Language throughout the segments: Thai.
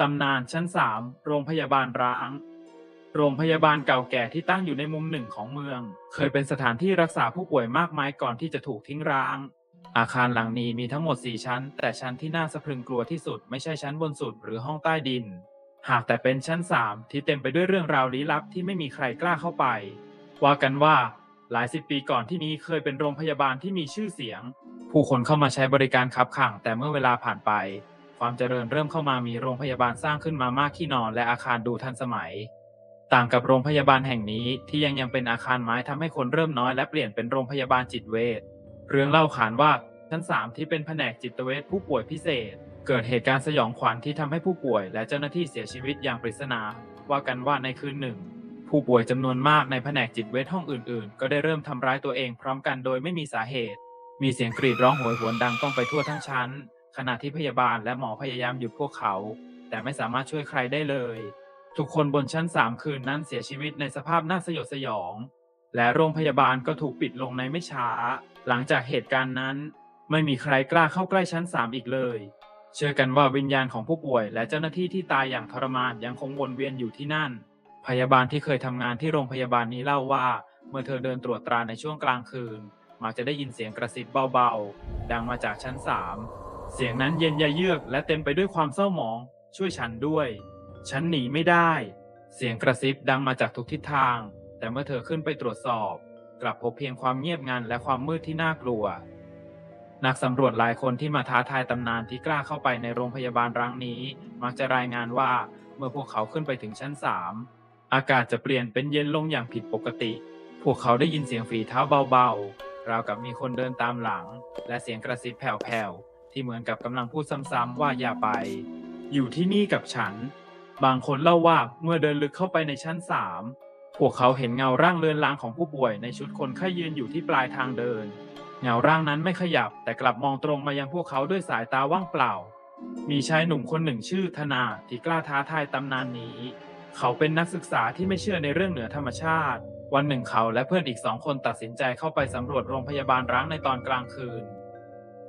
ตำนานชั้น3โรงพยาบาลร้าง โรงพยาบาลเก่าแก่ที่ตั้งอยู่ในมุมหนึ่งของเมือง เคยเป็นสถานที่รักษาผู้ป่วยมากมายก่อนที่จะถูกทิ้งร้าง อาคารหลังนี้มีทั้งหมด 4 ชั้น แต่ชั้นที่น่าสะพรึงกลัวที่สุดไม่ใช่ชั้นบนสุดหรือห้องใต้ดิน หากแต่เป็นชั้น 3 ที่เต็มไปด้วยเรื่องราวลี้ลับที่ไม่มีใครกล้าเข้าไป ว่ากันว่าหลายสิบปีก่อนที่นี้เคยเป็นโรงพยาบาลที่มีชื่อเสียง ผู้คนเข้ามาใช้บริการคับขั่งแต่เมื่อเวลาผ่านไป ความเจริญเริ่มเข้ามามีโรงพยาบาลสร้างขึ้นมามากที่นอนและอาคารดูทันสมัย ต่างกับโรงพยาบาลแห่งนี้ที่ยังยังเป็นอาคารไม้ทำให้คนเริ่มน้อยและเปลี่ยนเป็นโรงพยาบาลจิตเวชเรื่องเล่าขานว่าชั้น 3 ที่เป็นแผนกจิตเวชผู้ป่วยพิเศษ เกิดเหตุการณ์สยองขวัญที่ทำให้ผู้ป่วย และเจ้าหน้าที่เสียชีวิตอย่างปริศนา ว่ากันว่าในคืนหนึ่ง ผู้ป่วยจำนวนมากในแผนกจิตเวชห้องอื่นๆ ก็ได้เริ่มทำร้ายตัวเองพร้อมกันโดยไม่มีสาเหตุ มีเสียงกรีดร้องโหยหวนดังก้องไปทั่วทั้งชั้น ขณะที่พยาบาลและหมอพยายามหยุดพวกเขา แต่ไม่สามารถช่วยใครได้เลย ทุกคนบนชั้น3คืนนั้นเสียชีวิตในสภาพน่าสยดสยอง และโรงพยาบาลก็ถูกปิดลงในไม่ช้า หลังจากเหตุการณ์นั้น ไม่มีใครกล้าเข้าใกล้ชั้น3อีกเลย เชื่อกันว่าวิญญาณของผู้ป่วย และเจ้าหน้าที่ที่ตายอย่างทรมานยังคงวนเวียนอยู่ที่นั่น พยาบาลที่เคยทำงานที่โรงพยาบาลนี้เล่าว่า เมื่อเธอเดินตรวจตราในช่วงกลางคืนมักจะได้ยินเสียงกระซิบเบาๆ ดังมาจากชั้น3 เสียงนั้นเย็นยะเยือกและเต็มไปด้วยความเศร้าหมอง ช่วยฉันด้วย ฉันหนีไม่ได้ เสียงกระซิบดังมาจากทุกทิศทาง แต่เมื่อเธอขึ้นไปตรวจสอบ กลับพบเพียงความเงียบงันและความมืดที่น่ากลัว นักสำรวจหลายคนที่มาท้าทายตำนานที่กล้าเข้าไปในโรงพยาบาลร้างนี้ มักจะรายงานว่าเมื่อพวกเขาขึ้นไปถึงชั้น3อากาศจะเปลี่ยนเป็นเย็นลงอย่างผิดปกติ พวกเขาได้ยินเสียงฝีเท้าเบาๆ ราวกับมีคนเดินตามหลัง และเสียงกระซิบแผ่วๆ ที่เหมือนกับกำลังพูดซ้ำๆว่าอย่าไป อยู่ที่นี่กับฉัน บางคนเล่าว่าเมื่อเดินลึกเข้าไปในชั้น3พวกเขาเห็นเงาร่างเลือนลางของผู้ป่วยในชุดคนไข้ยืนอยู่ที่ปลายทางเดิน เงาร่างนั้นไม่ขยับแต่กลับมองตรงมายังพวกเขาด้วยสายตาว่างเปล่า มีชายหนุ่มคนหนึ่งชื่อธนาที่กล้าท้าทายตำนานนี้ เขาเป็นนักศึกษาที่ไม่เชื่อในเรื่องเหนือธรรมชาติ วันหนึ่งเขาและเพื่อนอีกสองคนตัดสินใจเข้าไปสำรวจโรงพยาบาลร้างในตอนกลางคืน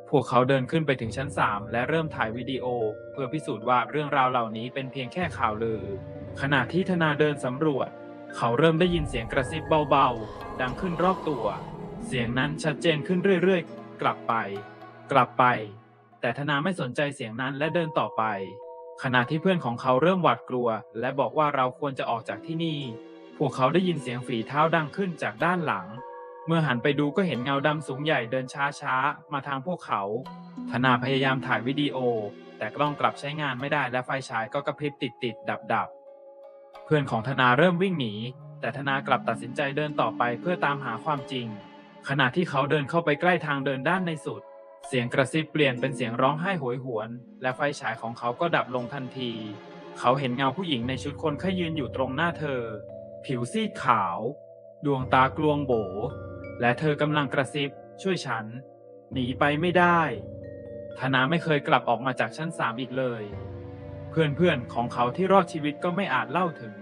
พวกเขาเดินขึ้นไปถึงชั้น 3 และเริ่มถ่ายวิดีโอ เพื่อพิสูจน์ว่าเรื่องราวเหล่านี้เป็นเพียงแค่ข่าวลือ ขณะที่ธนาเดินสำรวจ เขาเริ่มได้ยินเสียงกระซิบเบาๆ ดังขึ้นรอบตัว เสียงนั้นชัดเจนขึ้นเรื่อยๆ กลับไป กลับไป แต่ธนาไม่สนใจเสียงนั้นและเดินต่อไป ขณะที่เพื่อนของเขาเริ่มหวาดกลัว และบอกว่าเราควรจะออกจากที่นี่ พวกเขาได้ยินเสียงฝีเท้าดังขึ้นจากด้านหลัง เมื่อหันไปดูก็เห็นเงาดำสูงใหญ่เดินช้าๆ มาทางพวกเขา ธนาพยายามถ่ายวิดีโอ แต่กล้องกลับใช้งานไม่ได้และไฟฉายก็กระพริบติดติดดับดับๆ เพื่อนของธนาเริ่มวิ่งหนี แต่ธนากลับตัดสินใจเดินต่อไปเพื่อตามหาความจริง ขณะที่เขาเดินเข้าไปใกล้ทางเดินด้านในสุด เสียงกระซิบเปลี่ยนเป็นเสียงร้องไห้โหยหวน และไฟฉายของเขาก็ดับลงทันที เขาเห็นเงาผู้หญิงในชุดคนแค่ยืนอยู่ตรงหน้าเธอ ผิวซีดขาว ดวงตากลวงโบ และเธอกำลังกระซิบช่วยฉัน หนีไปไม่ได้ธนาไม่เคยกลับออกมาจากชั้นสามอีกเลย เพื่อนๆของเขาที่รอดชีวิตก็ไม่อาจเล่าถึง